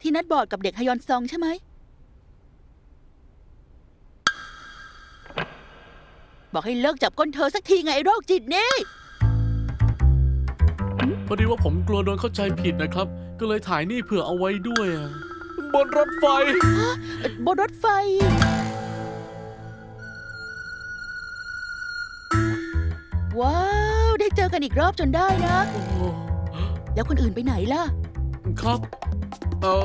ที่นัดบอร์ดกับเด็กฮยอนซองใช่ไหม บอกให้เลิกจับก้นเธอสักทีไงไอ้โรคจิตนี่ พอดีว่าผมกลัวโดนเข้าใจผิดนะครับ ก็เลยถ่ายนี่เผื่อเอาไว้ด้วยอะบนรถไฟ บนรถไฟ ว้าว ได้เจอกันอีกรอบจนได้นะ โอ้แล้วคนอื่นไปไหนล่ะ ครับ เตา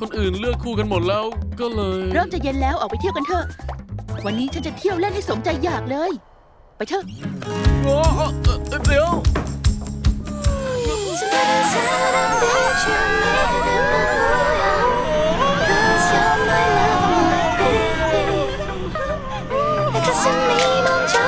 คนอื่นเลือกคู่กันหมดแล้วก็เลย เริ่มจะเย็นแล้วออกไปเที่ยวกันเถอะ วันนี้ฉันจะเที่ยวเล่นให้สมใจอยากเลย ไปเถอะเดี๋ยว 사랑한 사람들 춤을 눈물야